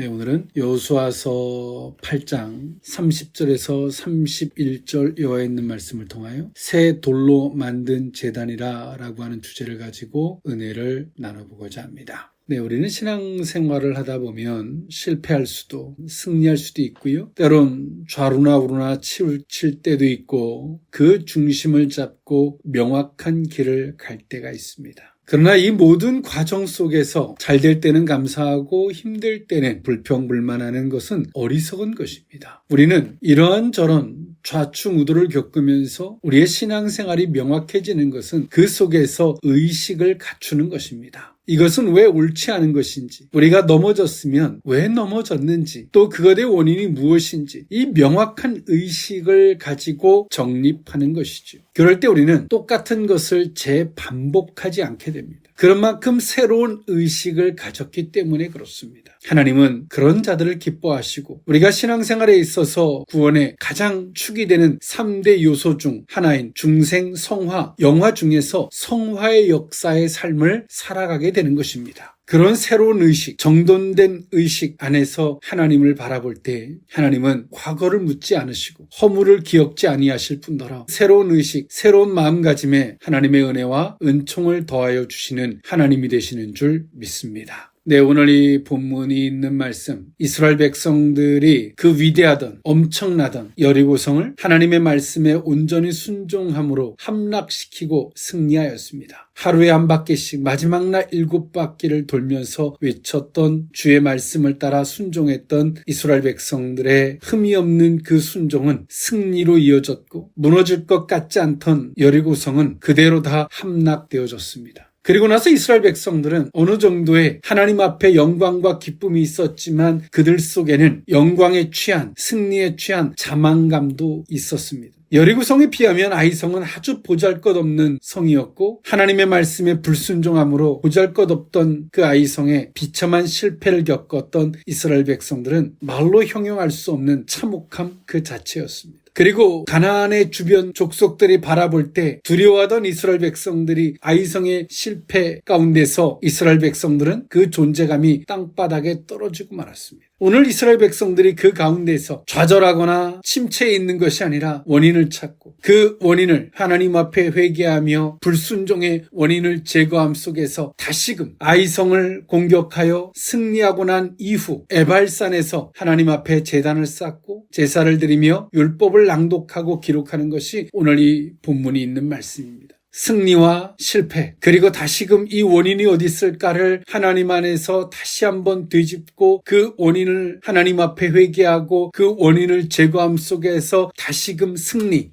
네, 오늘은 여호수아서 8장 30절에서 31절 여호와 있는 말씀을 통하여 새 돌로 만든 재단이라 라고 하는 주제를 가지고 은혜를 나눠보고자 합니다. 네, 우리는 신앙생활을 하다 보면 실패할 수도 승리할 수도 있고요. 때론 좌루나 우루나 칠, 칠 때도 있고 그 중심을 잡고 명확한 길을 갈 때가 있습니다. 그러나 이 모든 과정 속에서 잘 될 때는 감사하고 힘들 때는 불평불만하는 것은 어리석은 것입니다. 우리는 이러한 저런 좌충우돌을 겪으면서 우리의 신앙생활이 명확해지는 것은 그 속에서 의식을 갖추는 것입니다. 이것은 왜 옳지 않은 것인지, 우리가 넘어졌으면 왜 넘어졌는지, 또 그것의 원인이 무엇인지, 이 명확한 의식을 가지고 정립하는 것이죠. 그럴 때 우리는 똑같은 것을 재반복하지 않게 됩니다. 그런 만큼 새로운 의식을 가졌기 때문에 그렇습니다. 하나님은 그런 자들을 기뻐하시고 우리가 신앙생활에 있어서 구원의 가장 축이 되는 3대 요소 중 하나인 중생 성화, 영화 중에서 성화의 역사의 삶을 살아가게 되는 것입니다. 그런 새로운 의식, 정돈된 의식 안에서 하나님을 바라볼 때 하나님은 과거를 묻지 않으시고 허물을 기억지 아니하실 뿐더러 새로운 의식, 새로운 마음가짐에 하나님의 은혜와 은총을 더하여 주시는 하나님이 되시는 줄 믿습니다. 네, 오늘 이 본문이 있는 말씀. 이스라엘 백성들이 그 위대하던 엄청나던 여리고성을 하나님의 말씀에 온전히 순종함으로 함락시키고 승리하였습니다. 하루에 한 바퀴씩 마지막 날 일곱 바퀴를 돌면서 외쳤던 주의 말씀을 따라 순종했던 이스라엘 백성들의 흠이 없는 그 순종은 승리로 이어졌고 무너질 것 같지 않던 여리고성은 그대로 다 함락되어졌습니다. 그리고 나서 이스라엘 백성들은 어느 정도의 하나님 앞에 영광과 기쁨이 있었지만 그들 속에는 영광에 취한 승리에 취한 자만감도 있었습니다. 여리고성에 비하면 아이성은 아주 보잘것없는 성이었고 하나님의 말씀에 불순종함으로 보잘것없던 그 아이성에 비참한 실패를 겪었던 이스라엘 백성들은 말로 형용할 수 없는 참혹함 그 자체였습니다. 그리고 가나안의 주변 족속들이 바라볼 때 두려워하던 이스라엘 백성들이 아이성의 실패 가운데서 이스라엘 백성들은 그 존재감이 땅바닥에 떨어지고 말았습니다. 오늘 이스라엘 백성들이 그 가운데서 좌절하거나 침체에 있는 것이 아니라 원인을 찾고 그 원인을 하나님 앞에 회개하며 불순종의 원인을 제거함 속에서 다시금 아이성을 공격하여 승리하고 난 이후 에발산에서 하나님 앞에 재단을 쌓고 제사를 드리며 율법을 낭독하고 기록하는 것이 오늘 이 본문이 있는 말씀입니다. 승리와 실패, 그리고 다시금 이 원인이 어디 있을까를 하나님 안에서 다시 한번 되짚고 그 원인을 하나님 앞에 회개하고 그 원인을 제거함 속에서 다시금 승리,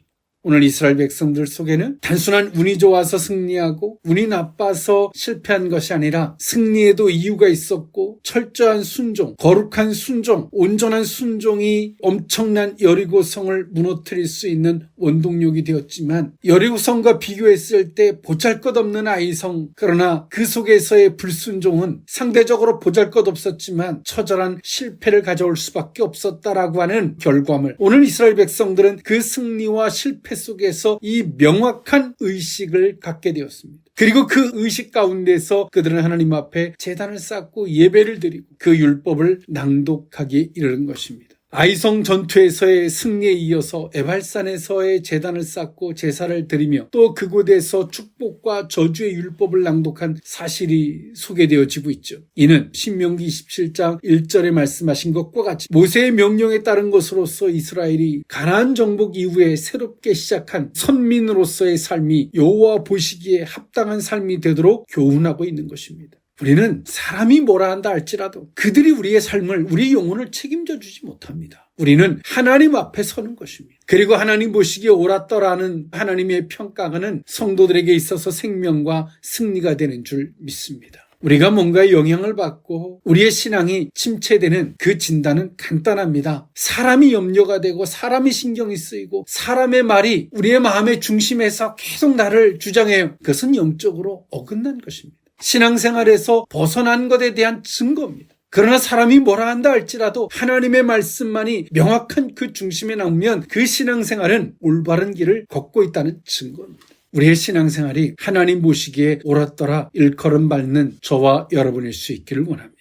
오늘 이스라엘 백성들 속에는 단순한 운이 좋아서 승리하고 운이 나빠서 실패한 것이 아니라 승리에도 이유가 있었고 철저한 순종, 거룩한 순종, 온전한 순종이 엄청난 여리고성을 무너뜨릴 수 있는 원동력이 되었지만 여리고성과 비교했을 때 보잘것없는 아이성 그러나 그 속에서의 불순종은 상대적으로 보잘것없었지만 처절한 실패를 가져올 수밖에 없었다라고 하는 결과물. 오늘 이스라엘 백성들은 그 승리와 실패 속에서 이 명확한 의식을 갖게 되었습니다. 그리고 그 의식 가운데서 그들은 하나님 앞에 재단을 쌓고 예배를 드리고 그 율법을 낭독하기 이르는 것입니다. 아이성 전투에서의 승리에 이어서 에발산에서의 재단을 쌓고 제사를 드리며 또 그곳에서 축복과 저주의 율법을 낭독한 사실이 소개되어지고 있죠. 이는 신명기 27장 1절에 말씀하신 것과 같이 모세의 명령에 따른 것으로서 이스라엘이 가나안 정복 이후에 새롭게 시작한 선민으로서의 삶이 여호와 보시기에 합당한 삶이 되도록 교훈하고 있는 것입니다. 우리는 사람이 뭐라 한다 할지라도 그들이 우리의 삶을, 우리의 영혼을 책임져 주지 못합니다. 우리는 하나님 앞에 서는 것입니다. 그리고 하나님 보시기에 옳았더라는 하나님의 평가는 성도들에게 있어서 생명과 승리가 되는 줄 믿습니다. 우리가 뭔가 영향을 받고 우리의 신앙이 침체되는 그 진단은 간단합니다. 사람이 염려가 되고 사람이 신경이 쓰이고 사람의 말이 우리의 마음의 중심에서 계속 나를 주장해요. 그것은 영적으로 어긋난 것입니다. 신앙생활에서 벗어난 것에 대한 증거입니다. 그러나 사람이 뭐라 한다 할지라도 하나님의 말씀만이 명확한 그 중심에 나오면 그 신앙생활은 올바른 길을 걷고 있다는 증거입니다. 우리의 신앙생활이 하나님 보시기에 옳았더라 일컬음 밟는 저와 여러분일 수 있기를 원합니다.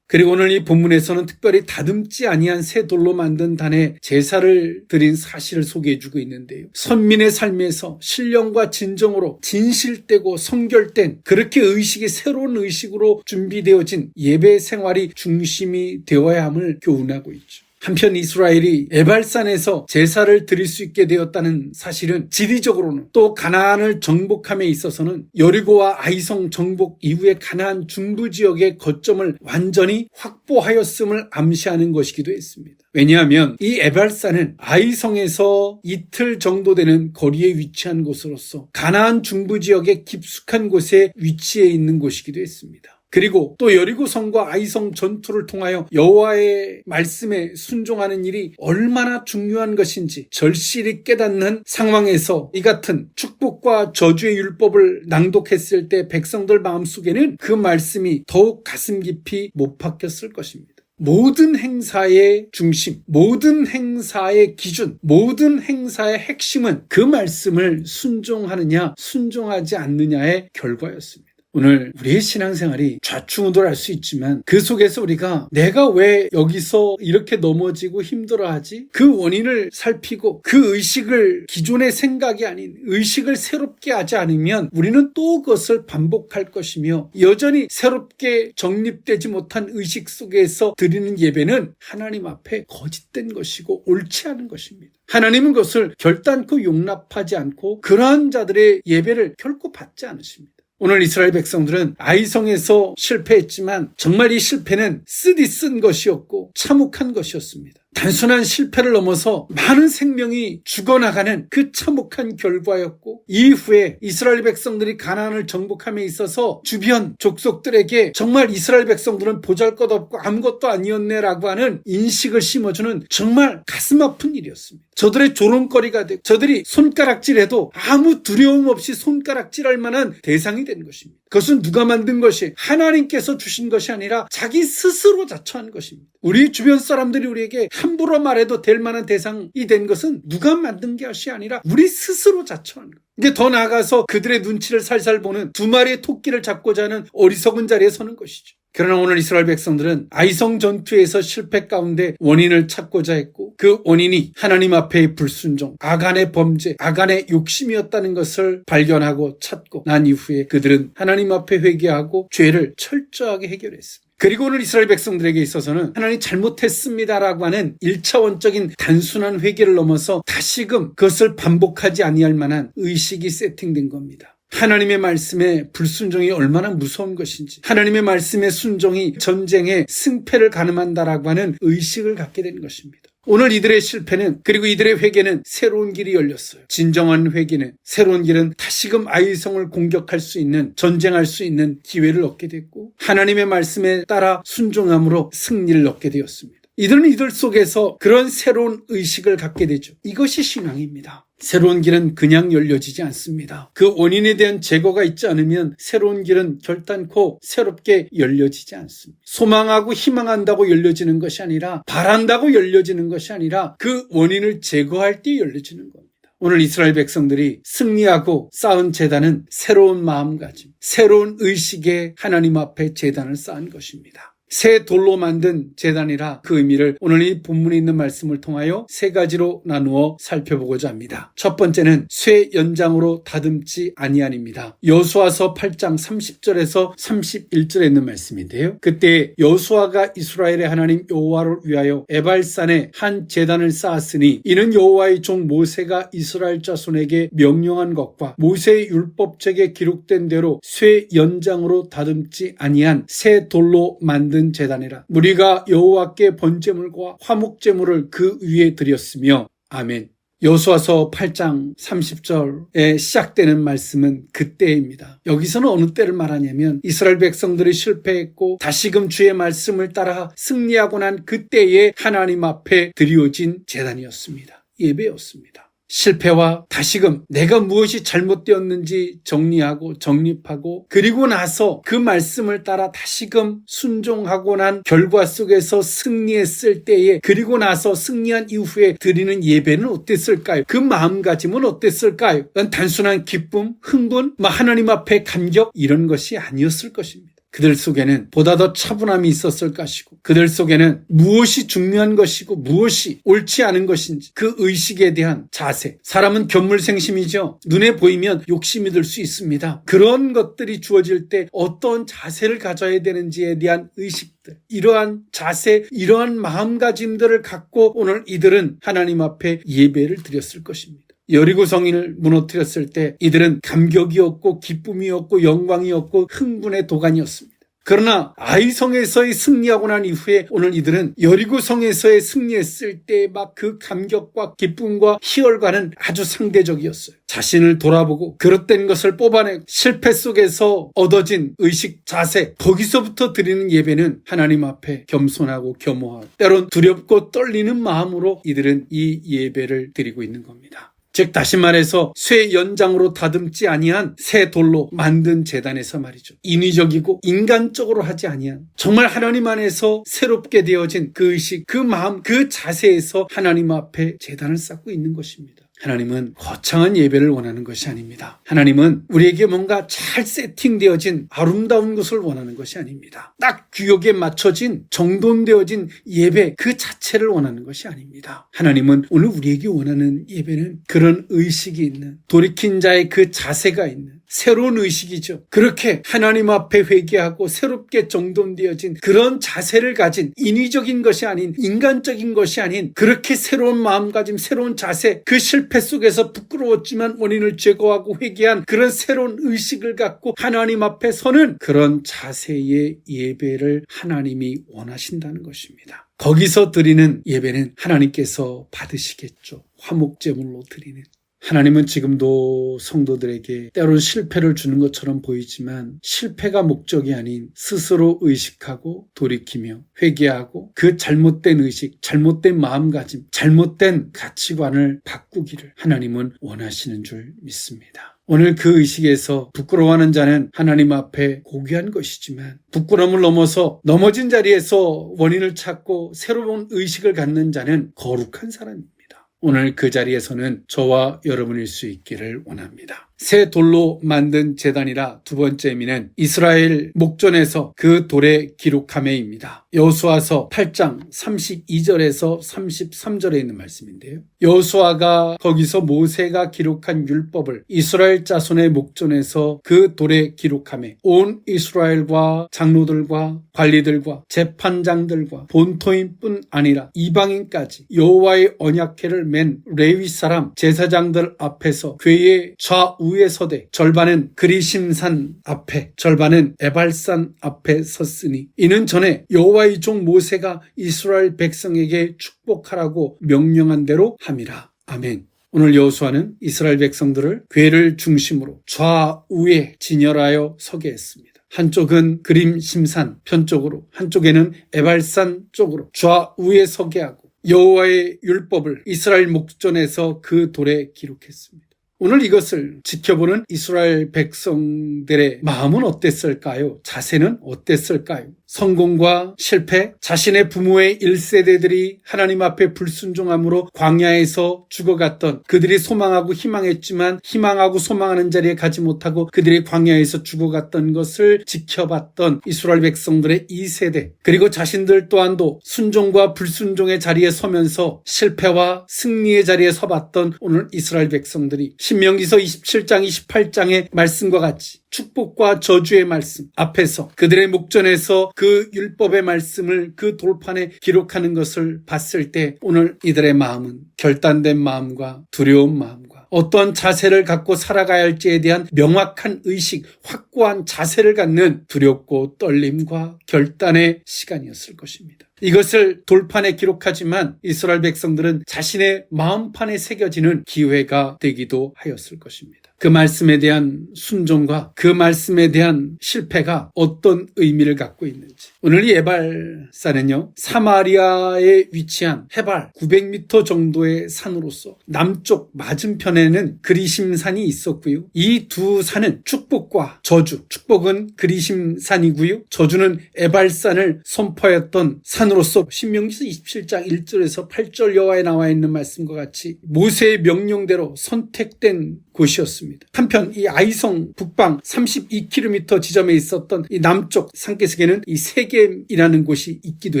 그리고 오늘 이 본문에서는 특별히 다듬지 아니한 새 돌로 만든 단에 제사를 드린 사실을 소개해 주고 있는데요. 선민의 삶에서 신령과 진정으로 진실되고 성결된 그렇게 의식이 새로운 의식으로 준비되어진 예배 생활이 중심이 되어야 함을 교훈하고 있죠. 한편 이스라엘이 에발산에서 제사를 드릴 수 있게 되었다는 사실은 지리적으로는 또 가나안을 정복함에 있어서는 여리고와 아이성 정복 이후에 가나안 중부 지역의 거점을 완전히 확보하였음을 암시하는 것이기도 했습니다. 왜냐하면 이 에발산은 아이성에서 이틀 정도 되는 거리에 위치한 곳으로서 가나안 중부 지역의 깊숙한 곳에 위치해 있는 곳이기도 했습니다. 그리고 또 여리고 성과 아이성 전투를 통하여 여호와의 말씀에 순종하는 일이 얼마나 중요한 것인지 절실히 깨닫는 상황에서 이 같은 축복과 저주의 율법을 낭독했을 때 백성들 마음속에는 그 말씀이 더욱 가슴 깊이 못 박혔을 것입니다. 모든 행사의 중심, 모든 행사의 기준, 모든 행사의 핵심은 그 말씀을 순종하느냐, 순종하지 않느냐의 결과였습니다. 오늘 우리의 신앙생활이 좌충우돌할 수 있지만 그 속에서 우리가 내가 왜 여기서 이렇게 넘어지고 힘들어하지? 그 원인을 살피고 그 의식을 기존의 생각이 아닌 의식을 새롭게 하지 않으면 우리는 또 그것을 반복할 것이며 여전히 새롭게 정립되지 못한 의식 속에서 드리는 예배는 하나님 앞에 거짓된 것이고 옳지 않은 것입니다. 하나님은 그것을 결단코 용납하지 않고 그러한 자들의 예배를 결코 받지 않으십니다. 오늘 이스라엘 백성들은 아이성에서 실패했지만 정말 이 실패는 쓰디 쓴 것이었고 참혹한 것이었습니다. 단순한 실패를 넘어서 많은 생명이 죽어나가는 그 참혹한 결과였고 이후에 이스라엘 백성들이 가나안을 정복함에 있어서 주변 족속들에게 정말 이스라엘 백성들은 보잘것없고 아무것도 아니었네라고 하는 인식을 심어주는 정말 가슴 아픈 일이었습니다. 저들의 조롱거리가 되고 저들이 손가락질해도 아무 두려움 없이 손가락질할 만한 대상이 된 것입니다. 그것은 누가 만든 것이 하나님께서 주신 것이 아니라 자기 스스로 자처한 것입니다. 우리 주변 사람들이 우리에게 함부로 말해도 될 만한 대상이 된 것은 누가 만든 것이 아니라 우리 스스로 자처한 것. 이제 더 나아가서 그들의 눈치를 살살 보는 두 마리의 토끼를 잡고자 하는 어리석은 자리에 서는 것이죠. 그러나 오늘 이스라엘 백성들은 아이성 전투에서 실패 가운데 원인을 찾고자 했고 그 원인이 하나님 앞에의 불순종, 아간의 범죄, 아간의 욕심이었다는 것을 발견하고 찾고 난 이후에 그들은 하나님 앞에 회개하고 죄를 철저하게 해결했습니다. 그리고 오늘 이스라엘 백성들에게 있어서는 하나님 잘못했습니다라고 하는 일차원적인 단순한 회개를 넘어서 다시금 그것을 반복하지 아니할 만한 의식이 세팅된 겁니다. 하나님의 말씀에 불순종이 얼마나 무서운 것인지, 하나님의 말씀의 순종이 전쟁의 승패를 가늠한다라고 하는 의식을 갖게 된 것입니다. 오늘 이들의 실패는 그리고 이들의 회개는 새로운 길이 열렸어요. 진정한 회개는 새로운 길은 다시금 아이성을 공격할 수 있는 전쟁할 수 있는 기회를 얻게 됐고 하나님의 말씀에 따라 순종함으로 승리를 얻게 되었습니다. 이들은 이들 속에서 그런 새로운 의식을 갖게 되죠. 이것이 신앙입니다. 새로운 길은 그냥 열려지지 않습니다. 그 원인에 대한 제거가 있지 않으면 새로운 길은 결단코 새롭게 열려지지 않습니다. 소망하고 희망한다고 열려지는 것이 아니라 바란다고 열려지는 것이 아니라 그 원인을 제거할 때 열려지는 겁니다. 오늘 이스라엘 백성들이 승리하고 쌓은 재단은 새로운 마음가짐, 새로운 의식의 하나님 앞에 재단을 쌓은 것입니다. 새 돌로 만든 재단이라 그 의미를 오늘 이 본문에 있는 말씀을 통하여 세 가지로 나누어 살펴보고자 합니다. 첫 번째는 쇠 연장으로 다듬지 아니한입니다. 여수아서 8장 30절에서 31절에 있는 말씀인데요. 그때 여수아가 이스라엘의 하나님 여호와를 위하여 에발산에 한 재단을 쌓았으니 이는 여호와의 종 모세가 이스라엘 자손에게 명령한 것과 모세의 율법책에 기록된 대로 쇠 연장으로 다듬지 아니한 새 돌로 만든 재단이라 우리가 여호와께 번제물과 화목제물을 그 위에 드렸으며 아멘. 여수와서 8장 30절에 시작되는 말씀은 그때입니다. 여기서는 어느 때를 말하냐면 이스라엘 백성들이 실패했고 다시금 주의 말씀을 따라 승리하고 난 그때에 하나님 앞에 드리워진 재단이었습니다. 예배였습니다. 실패와 다시금 내가 무엇이 잘못되었는지 정리하고 정립하고 그리고 나서 그 말씀을 따라 다시금 순종하고 난 결과 속에서 승리했을 때에 그리고 나서 승리한 이후에 드리는 예배는 어땠을까요? 그 마음가짐은 어땠을까요? 단순한 기쁨, 흥분, 뭐 하나님 앞에 감격 이런 것이 아니었을 것입니다. 그들 속에는 보다 더 차분함이 있었을 것이고 그들 속에는 무엇이 중요한 것이고 무엇이 옳지 않은 것인지 그 의식에 대한 자세. 사람은 견물생심이죠. 눈에 보이면 욕심이 들 수 있습니다. 그런 것들이 주어질 때 어떤 자세를 가져야 되는지에 대한 의식들. 이러한 자세, 이러한 마음가짐들을 갖고 오늘 이들은 하나님 앞에 예배를 드렸을 것입니다. 여리고 성인을 무너뜨렸을 때 이들은 감격이었고 기쁨이었고 영광이었고 흥분의 도가니였습니다. 그러나 아이성에서의 승리하고 난 이후에 오늘 이들은 여리고성에서의 승리했을 때 막 그 감격과 기쁨과 희열과는 아주 상대적이었어요. 자신을 돌아보고 그릇된 것을 뽑아내 실패 속에서 얻어진 의식 자세 거기서부터 드리는 예배는 하나님 앞에 겸손하고 겸허하고 때론 두렵고 떨리는 마음으로 이들은 이 예배를 드리고 있는 겁니다. 즉 다시 말해서 쇠 연장으로 다듬지 아니한 새 돌로 만든 재단에서 말이죠. 인위적이고 인간적으로 하지 아니한 정말 하나님 안에서 새롭게 되어진 그 의식, 그 마음, 그 자세에서 하나님 앞에 재단을 쌓고 있는 것입니다. 하나님은 거창한 예배를 원하는 것이 아닙니다. 하나님은 우리에게 뭔가 잘 세팅되어진 아름다운 것을 원하는 것이 아닙니다. 딱 규격에 맞춰진 정돈되어진 예배 그 자체를 원하는 것이 아닙니다. 하나님은 오늘 우리에게 원하는 예배는 그런 의식이 있는 돌이킨 자의 그 자세가 있는 새로운 의식이죠. 그렇게 하나님 앞에 회개하고 새롭게 정돈되어진 그런 자세를 가진 인위적인 것이 아닌 인간적인 것이 아닌 그렇게 새로운 마음가짐, 새로운 자세, 그 실패 속에서 부끄러웠지만 원인을 제거하고 회개한 그런 새로운 의식을 갖고 하나님 앞에 서는 그런 자세의 예배를 하나님이 원하신다는 것입니다. 거기서 드리는 예배는 하나님께서 받으시겠죠. 화목제물로 드리는. 하나님은 지금도 성도들에게 때론 실패를 주는 것처럼 보이지만 실패가 목적이 아닌 스스로 의식하고 돌이키며 회개하고 그 잘못된 의식, 잘못된 마음가짐, 잘못된 가치관을 바꾸기를 하나님은 원하시는 줄 믿습니다. 오늘 그 의식에서 부끄러워하는 자는 하나님 앞에 고귀한 것이지만 부끄러움을 넘어서 넘어진 자리에서 원인을 찾고 새로운 의식을 갖는 자는 거룩한 사람입니다. 오늘 그 자리에서는 저와 여러분일 수 있기를 원합니다. 새 돌로 만든 재단이라 두 번째 의미는 이스라엘 목전에서 그 돌에 기록함에입니다. 여수아서 8장 32절에서 33절에 있는 말씀인데요. 여수아가 거기서 모세가 기록한 율법을 이스라엘 자손의 목전에서 그 돌에 기록함에 온 이스라엘과 장로들과 관리들과 재판장들과 본토인뿐 아니라 이방인까지 여호와의 언약궤를 맨 레위 사람 제사장들 앞에서 궤의 좌우 우에 서되 절반은 그리심산 앞에 절반은 에발산 앞에 섰으니 이는 전에 여호와의 종 모세가 이스라엘 백성에게 축복하라고 명령한 대로 함이라 아멘. 오늘 여호수아는 이스라엘 백성들을 괴를 중심으로 좌우에 진열하여 서게 했습니다. 한쪽은 그림 심산 편쪽으로 한쪽에는 에발산 쪽으로 좌우에 서게 하고 여호와의 율법을 이스라엘 목전에서 그 돌에 기록했습니다. 오늘 이것을 지켜보는 이스라엘 백성들의 마음은 어땠을까요? 자세는 어땠을까요? 성공과 실패, 자신의 부모의 1세대들이 하나님 앞에 불순종함으로 광야에서 죽어갔던 그들이 소망하고 희망했지만 희망하고 소망하는 자리에 가지 못하고 그들이 광야에서 죽어갔던 것을 지켜봤던 이스라엘 백성들의 2세대 그리고 자신들 또한도 순종과 불순종의 자리에 서면서 실패와 승리의 자리에 서봤던 오늘 이스라엘 백성들이 신명기서 27장 28장의 말씀과 같이 축복과 저주의 말씀 앞에서 그들의 목전에서 그 율법의 말씀을 그 돌판에 기록하는 것을 봤을 때 오늘 이들의 마음은 결단된 마음과 두려운 마음과 어떠한 자세를 갖고 살아가야 할지에 대한 명확한 의식, 확고한 자세를 갖는 두렵고 떨림과 결단의 시간이었을 것입니다. 이것을 돌판에 기록하지만 이스라엘 백성들은 자신의 마음판에 새겨지는 기회가 되기도 하였을 것입니다. 그 말씀에 대한 순종과 그 말씀에 대한 실패가 어떤 의미를 갖고 있는지. 오늘 이 에발산은요, 사마리아에 위치한 해발 900m 정도의 산으로서 남쪽 맞은편에는 그리심산이 있었고요. 이 두 산은 축복과 저주, 축복은 그리심산이고요. 저주는 에발산을 선포했던 산으로 돌판으로서 신명기서 27장 1절에서 8절 여호와에 나와 있는 말씀과 같이 모세의 명령대로 선택된 곳이었습니다. 한편 이 아이성 북방 32km 지점에 있었던 이 남쪽 산계석에는 이 세겜이라는 곳이 있기도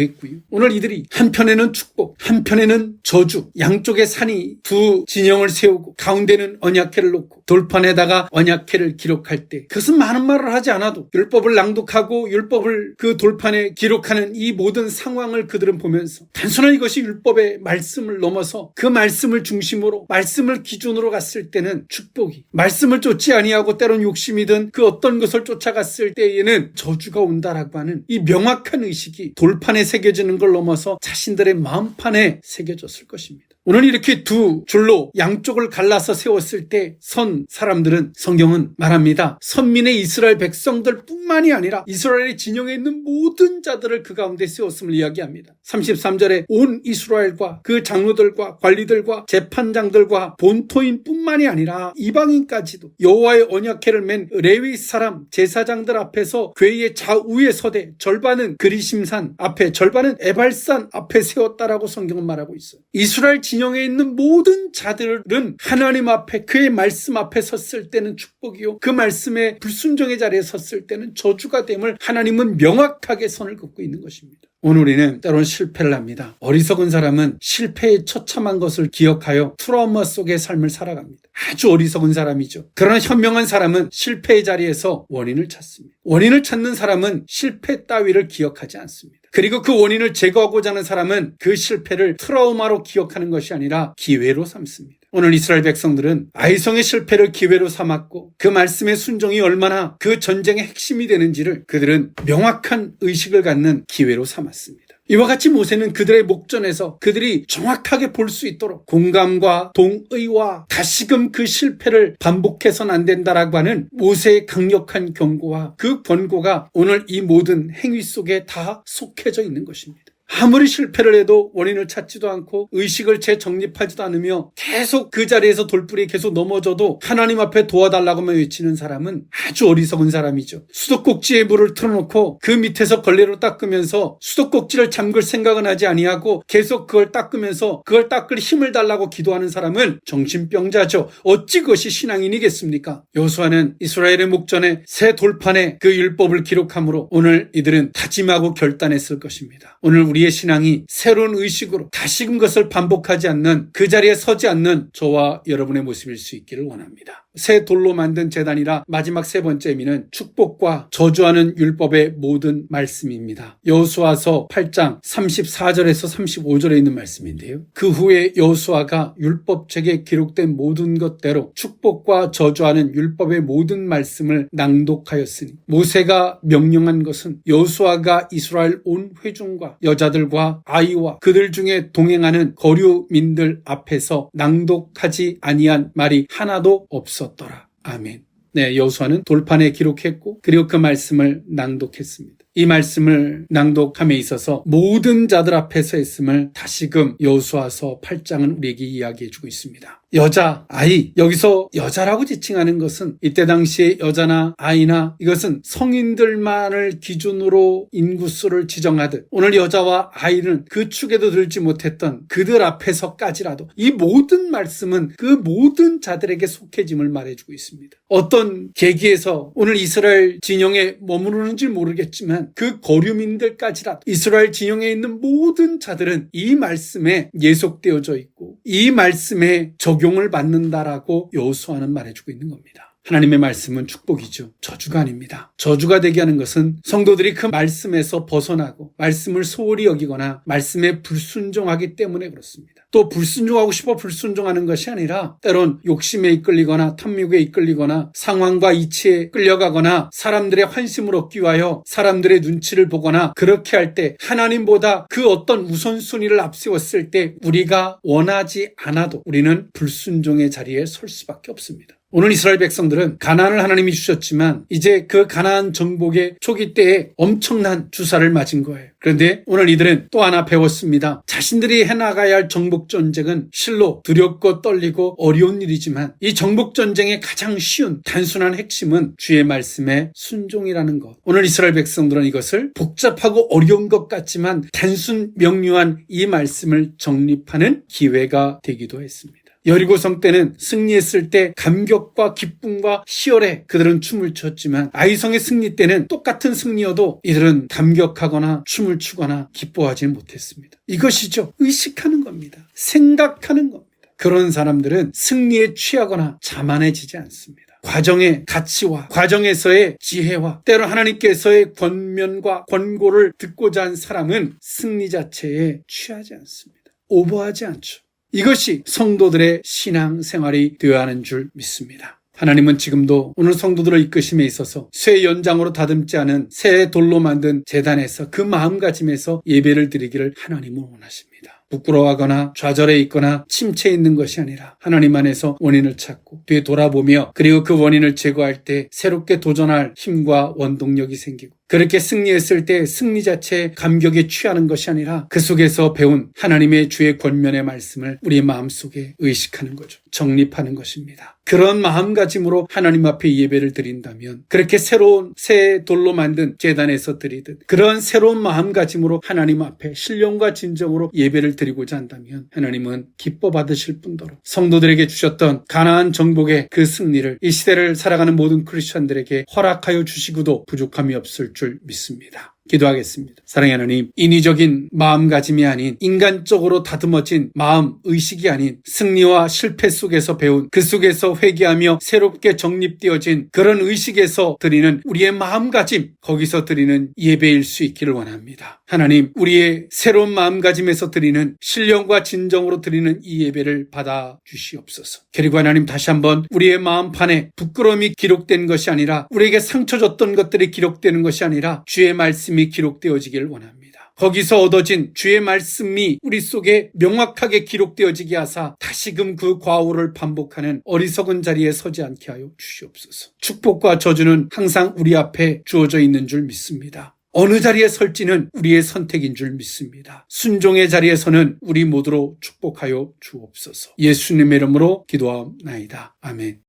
했고요. 오늘 이들이 한편에는 축복, 한편에는 저주, 양쪽에 산이 두 진영을 세우고 가운데는 언약회를 놓고 돌판에다가 언약회를 기록할 때 그것은 많은 말을 하지 않아도 율법을 낭독하고 율법을 그 돌판에 기록하는 이 모든 상황을 그들은 보면서 단순한 이것이 율법의 말씀을 넘어서 그 말씀을 중심으로 말씀을 기준으로 갔을 때는 축복이 말씀을 쫓지 아니하고 때론 욕심이든 그 어떤 것을 쫓아갔을 때에는 저주가 온다라고 하는 이 명확한 의식이 돌판에 새겨지는 걸 넘어서 자신들의 마음판에 새겨졌을 것입니다. 오늘 이렇게 두 줄로 양쪽을 갈라서 세웠을 때 선 사람들은 성경은 말합니다. 선민의 이스라엘 백성들 뿐만이 아니라 이스라엘의 진영에 있는 모든 자들을 그 가운데 세웠음을 이야기합니다. 33절에 온 이스라엘과 그 장로들과 관리들과 재판장들과 본토인 뿐만이 아니라 이방인까지도 여호와의 언약회를 맨 레위 사람 제사장들 앞에서 괴의 좌우에 서대 절반은 그리심산 앞에 절반은 에발산 앞에 세웠다라고 성경은 말하고 있어요. 이스라엘 진영에 있는 모든 자들은 하나님 앞에 그의 말씀 앞에 섰을 때는 축복이요. 그 말씀의 불순종의 자리에 섰을 때는 저주가 됨을 하나님은 명확하게 선을 긋고 있는 것입니다. 오늘 우리는 때론 실패를 합니다. 어리석은 사람은 실패에 처참한 것을 기억하여 트라우마 속의 삶을 살아갑니다. 아주 어리석은 사람이죠. 그러나 현명한 사람은 실패의 자리에서 원인을 찾습니다. 원인을 찾는 사람은 실패 따위를 기억하지 않습니다. 그리고 그 원인을 제거하고자 하는 사람은 그 실패를 트라우마로 기억하는 것이 아니라 기회로 삼습니다. 오늘 이스라엘 백성들은 아이성의 실패를 기회로 삼았고 그 말씀의 순종이 얼마나 그 전쟁의 핵심이 되는지를 그들은 명확한 의식을 갖는 기회로 삼았습니다. 이와 같이 모세는 그들의 목전에서 그들이 정확하게 볼 수 있도록 공감과 동의와 다시금 그 실패를 반복해서는 안 된다라고 하는 모세의 강력한 경고와 그 권고가 오늘 이 모든 행위 속에 다 속해져 있는 것입니다. 아무리 실패를 해도 원인을 찾지도 않고 의식을 재정립하지도 않으며 계속 그 자리에서 돌불이 계속 넘어져도 하나님 앞에 도와달라고만 외치는 사람은 아주 어리석은 사람이죠. 수도꼭지에 물을 틀어놓고 그 밑에서 걸레로 닦으면서 수도꼭지를 잠글 생각은 하지 아니하고 계속 그걸 닦으면서 그걸 닦을 힘을 달라고 기도하는 사람은 정신병자죠. 어찌 그것이 신앙인이겠습니까? 여수아는 이스라엘의 목전에 새 돌판에 그 율법을 기록함으로 오늘 이들은 다짐하고 결단했을 것입니다. 오늘 우리 의 신앙이 새로운 의식으로 다시금 것을 반복하지 않는 그 자리에 서지 않는 저와 여러분의 모습일 수 있기를 원합니다. 새 돌로 만든 재단이라 마지막 세 번째 의미는 축복과 저주하는 율법의 모든 말씀입니다. 여호수아서 8장 34절에서 35절에 있는 말씀인데요. 그 후에 여호수아가 율법책에 기록된 모든 것대로 축복과 저주하는 율법의 모든 말씀을 낭독하였으니 모세가 명령한 것은 여호수아가 이스라엘 온 회중과 여자들과 아이와 그들 중에 동행하는 거류민들 앞에서 낭독하지 아니한 말이 하나도 없어 없었더라. 아멘. 네, 여호수아는 돌판에 기록했고 그리고 그 말씀을 낭독했습니다. 이 말씀을 낭독함에 있어서 모든 자들 앞에서 했음을 다시금 여호수아서 8장은 우리에게 이야기해 주고 있습니다. 여자, 아이. 여기서 여자라고 지칭하는 것은 이때 당시에 여자나 아이나 이것은 성인들만을 기준으로 인구수를 지정하듯 오늘 여자와 아이는 그 축에도 들지 못했던 그들 앞에서까지라도 이 모든 말씀은 그 모든 자들에게 속해짐을 말해주고 있습니다. 어떤 계기에서 오늘 이스라엘 진영에 머무르는지 모르겠지만 그 거류민들까지라도 이스라엘 진영에 있는 모든 자들은 이 말씀에 예속되어져 있고 이 말씀에 적 적용을 받는다라고 여호수아는 말해주고 있는 겁니다. 하나님의 말씀은 축복이죠. 저주가 아닙니다. 저주가 되게 하는 것은 성도들이 그 말씀에서 벗어나고 말씀을 소홀히 여기거나 말씀에 불순종하기 때문에 그렇습니다. 또 불순종하고 싶어 불순종하는 것이 아니라 때론 욕심에 이끌리거나 탐욕에 이끌리거나 상황과 이치에 끌려가거나 사람들의 환심을 얻기 위하여 사람들의 눈치를 보거나 그렇게 할 때 하나님보다 그 어떤 우선순위를 앞세웠을 때 우리가 원하지 않아도 우리는 불순종의 자리에 설 수밖에 없습니다. 오늘 이스라엘 백성들은 가나안을 하나님이 주셨지만 이제 그 가나안 정복의 초기 때에 엄청난 주사를 맞은 거예요. 그런데 오늘 이들은 또 하나 배웠습니다. 자신들이 해나가야 할 정복 전쟁은 실로 두렵고 떨리고 어려운 일이지만 이 정복 전쟁의 가장 쉬운 단순한 핵심은 주의 말씀의 순종이라는 것. 오늘 이스라엘 백성들은 이것을 복잡하고 어려운 것 같지만 단순 명료한 이 말씀을 정립하는 기회가 되기도 했습니다. 여리고성 때는 승리했을 때 감격과 기쁨과 희열에 그들은 춤을 췄지만 아이성의 승리 때는 똑같은 승리여도 이들은 감격하거나 춤을 추거나 기뻐하지 못했습니다. 이것이죠. 의식하는 겁니다. 생각하는 겁니다. 그런 사람들은 승리에 취하거나 자만해지지 않습니다. 과정의 가치와 과정에서의 지혜와 때로 하나님께서의 권면과 권고를 듣고자 한 사람은 승리 자체에 취하지 않습니다. 오버하지 않죠. 이것이 성도들의 신앙 생활이 되어야 하는 줄 믿습니다. 하나님은 지금도 오늘 성도들을 이끄심에 있어서 쇠 연장으로 다듬지 않은 새 돌로 만든 재단에서 그 마음가짐에서 예배를 드리기를 하나님은 원하십니다. 부끄러워하거나 좌절해 있거나 침체해 있는 것이 아니라 하나님 안에서 원인을 찾고 뒤에 돌아보며 그리고 그 원인을 제거할 때 새롭게 도전할 힘과 원동력이 생기고 그렇게 승리했을 때 승리 자체에 감격에 취하는 것이 아니라 그 속에서 배운 하나님의 주의 권면의 말씀을 우리 마음속에 의식하는 거죠. 정립하는 것입니다. 그런 마음가짐으로 하나님 앞에 예배를 드린다면 그렇게 새로운 새 돌로 만든 재단에서 드리듯 그런 새로운 마음가짐으로 하나님 앞에 신령과 진정으로 예배를 드리고자 한다면 하나님은 기뻐 받으실 뿐더러 성도들에게 주셨던 가나안 정복의 그 승리를 이 시대를 살아가는 모든 크리스천들에게 허락하여 주시고도 부족함이 없을 줄 믿습니다. 기도하겠습니다. 사랑의 하나님, 인위적인 마음가짐이 아닌 인간적으로 다듬어진 마음, 의식이 아닌 승리와 실패 속에서 배운 그 속에서 회개하며 새롭게 정립되어진 그런 의식에서 드리는 우리의 마음가짐, 거기서 드리는 예배일 수 있기를 원합니다. 하나님, 우리의 새로운 마음가짐에서 드리는 신령과 진정으로 드리는 이 예배를 받아 주시옵소서. 그리고 하나님 다시 한번 우리의 마음판에 부끄러움이 기록된 것이 아니라 우리에게 상처 줬던 것들이 기록되는 것이 아니라 주의 말씀 이 기록되어지길 원합니다. 거기서 얻어진 주의 말씀이 우리 속에 명확하게 기록되어지게 하사 다시금 그 과오를 반복하는 어리석은 자리에 서지 않게 하여 주시옵소서. 축복과 저주는 항상 우리 앞에 주어져 있는 줄 믿습니다. 어느 자리에 설지는 우리의 선택인 줄 믿습니다. 순종의 자리에서는 우리 모두로 축복하여 주옵소서. 예수님의 이름으로 기도하옵나이다. 아멘.